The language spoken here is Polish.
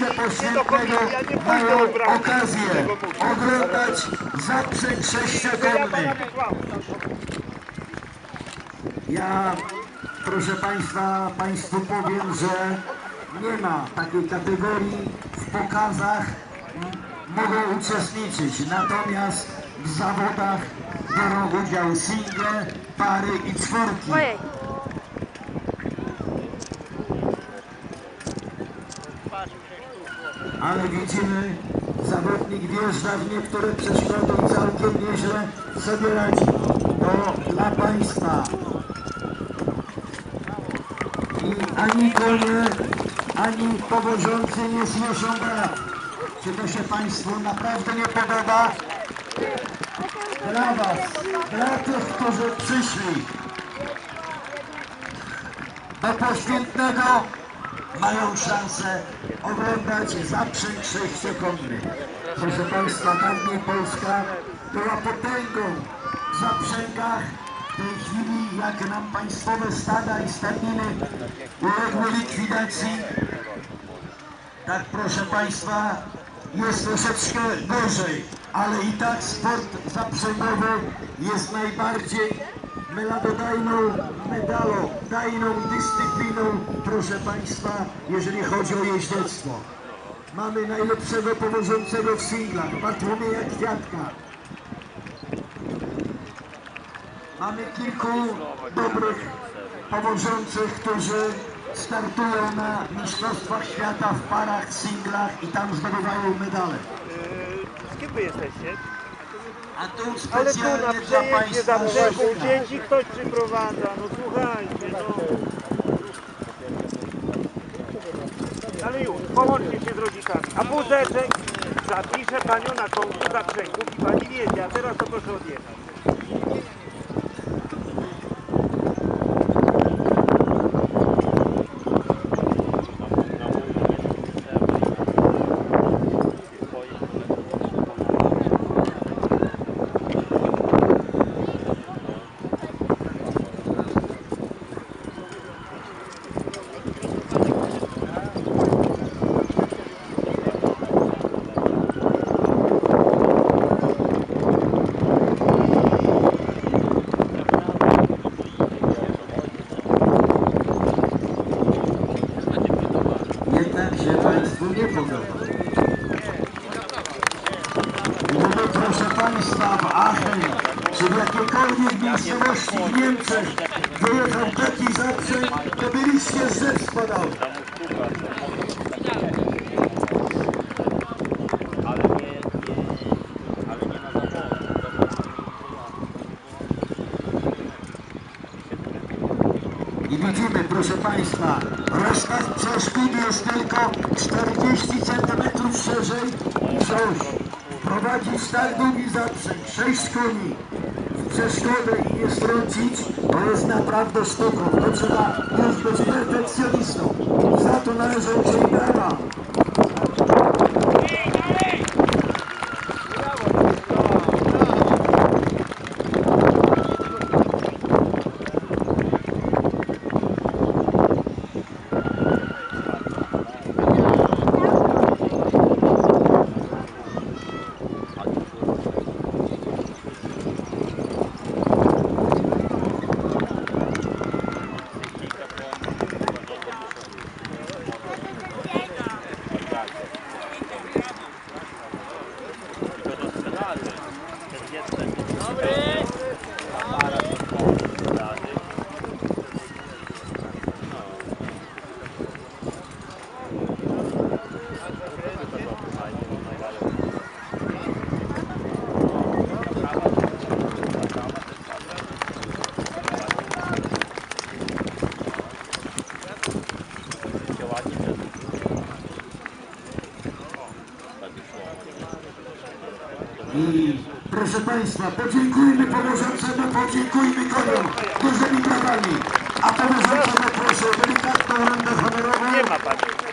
do poświętnego mają okazję oglądać zaprzęg sześciokonny. Ja, proszę Państwa, Państwu powiem, że nie ma takiej kategorii w pokazach mogą uczestniczyć. Natomiast w zawodach biorą udział single, pary i czwórki. Ale widzimy, zawodnik wjeżdża w niektóre przeszkody i całkiem nieźle sobie radzi. To dla Państwa. I ani konie, ani powożący nie słyszą. Czy to się Państwu naprawdę nie podoba? Dla Was, dla tych, którzy przyszli do poświętnego mają szansę oglądać zaprzęg sześciokonny. Proszę Państwa, dawniej Polska była potęgą w zaprzęgach. W tej chwili, jak nam państwowe stada i stadniny uległy likwidacji, tak proszę Państwa, jest troszeczkę gorzej, ale i tak sport zaprzęgowy jest najbardziej melododajną, medalodajną dyscypliną, proszę Państwa, jeżeli chodzi o jeździectwo. Mamy najlepszego powożącego w singlach, Bartłomieja Kwiatka. Mamy kilku dobrych powożących, którzy startują na Mistrzostwach Świata w parach, singlach i tam zdobywają medale. Z kim wy jesteście? Ale tu na przejeździe za brzegu dzieci ktoś przyprowadza, no słuchajcie, no. Ale już, połączcie się z rodzicami. A wózeczek zapisze panią na końcu zaprzęgów i pani wiedzie, a teraz to proszę odjechać. Jednak się Państwu nie podoba. Gdyby proszę Państwa w Aachen czy w jakiejkolwiek miejscowości w Niemczech wyjechał taki zaprzęg, to byliście z rzecz spadały. I widzimy, proszę Państwa, rozkaz przeszkód jest tylko 40 cm szerzej wzdłuż. Prowadzić długi zaprzęg, 6 koni w przeszkodę i nie strącić, to jest naprawdę sztuką. To trzeba już być perfekcjonistą. Za to należą się Proszę Państwa, podziękujmy pomożącemu, podziękujmy koniom dużymi brawami. A pomożącemu proszę delikatną rundę honorową. Nie ma Pani.